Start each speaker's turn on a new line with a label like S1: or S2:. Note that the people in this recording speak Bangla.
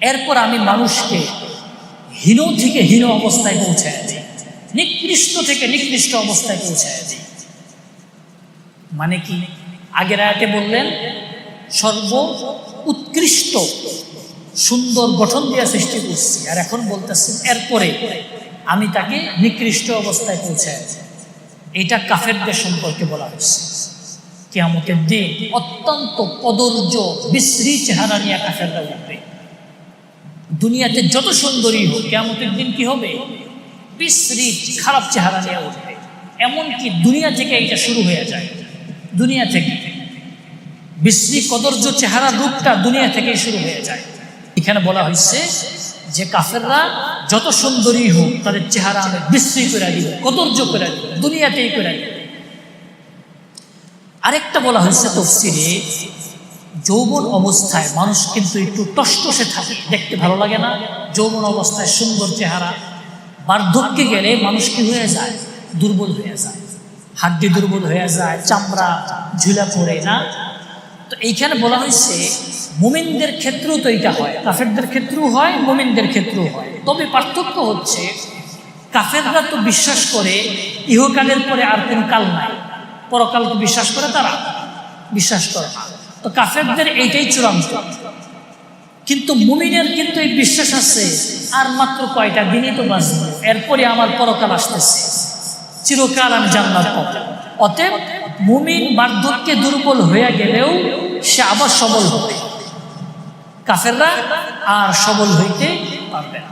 S1: এরপর আমি মানুষকে হীন থেকে হীন অবস্থায় পৌঁছায় দিই। নিকৃষ্ট থেকে নিকৃষ্ট অবস্থায় পৌঁছায় দিই। মানে কি? আগের আয়াতে বললেন সর্ব উৎকৃষ্ট সুন্দর গঠন দিয়ে সৃষ্টি করছি। আর এখন বলতেছেন এরপরে আমি তাকে নিকৃষ্ট অবস্থায় পৌঁছায়। এটা কাফেরদের সম্পর্কে বলা হচ্ছে কেয়ামতের দিন অত্যন্ত কদর্য, বিশ্রী চেহারা নিয়ে কাফেররা উঠবে। দুনিয়াতে যত সুন্দরী হোক, কেয়ামতের দিন কি হবে? বিশ্রী, খারাপ চেহারা নিয়ে উঠবে। এমনকি দুনিয়া থেকে এটা শুরু হয়ে যায়। দুনিয়া থেকে। বিশ্রী, কদর্য চেহারা রূপটা দুনিয়া থেকেই শুরু হয়ে যায়। এখানে বলা হয়েছে যে কাফেররা যত সুন্দরী হোক, তাদের চেহারা আমি বিশ্রী করে দিব, কদর্য করে দিব, দুনিয়াতেই করে দিব। আরেকটা বলা হয়েছে তফসিরে, যৌবন অবস্থায় মানুষ কিন্তু একটু টসটসে থাকে, দেখতে ভালো লাগে না। যৌবন অবস্থায় সুন্দর চেহারা, বার্ধক্যে গেলে মানুষ কি হয়ে যায়? দুর্বল হয়ে যায়। হাড্ডি দুর্বল হয়ে যায়, চামড়া ঝুলা পড়ে না। তো এইখানে বলা হয়েছে, মোমিনদের ক্ষেত্রেও তো এটা হয়, কাফেরদের ক্ষেত্রেও হয়, মোমিনদের ক্ষেত্রেও হয়। তবে পার্থক্য হচ্ছে, কাফেররা তো বিশ্বাস করে, ইহকালের পরে আর কোন কাল নাই। পরকালকে বিশ্বাস করে তারা? বিশ্বাস করে। না তো কাফেরদের এইটাই চূড়ান্ত। কিন্তু মুমিনের কিন্তু এই বিশ্বাস আছে, আর মাত্র কয়টা দিনই তো বাঁচব। এরপরে আমার পরকাল আসতেছে। চিরকাল আমি জান্নাত পাবো। অতএব মুমিন বার্ধক্যে দুর্বল হয়ে গেলেও সে আবার সবল হবে। কাফেররা আর সবল হইতে পারবে না।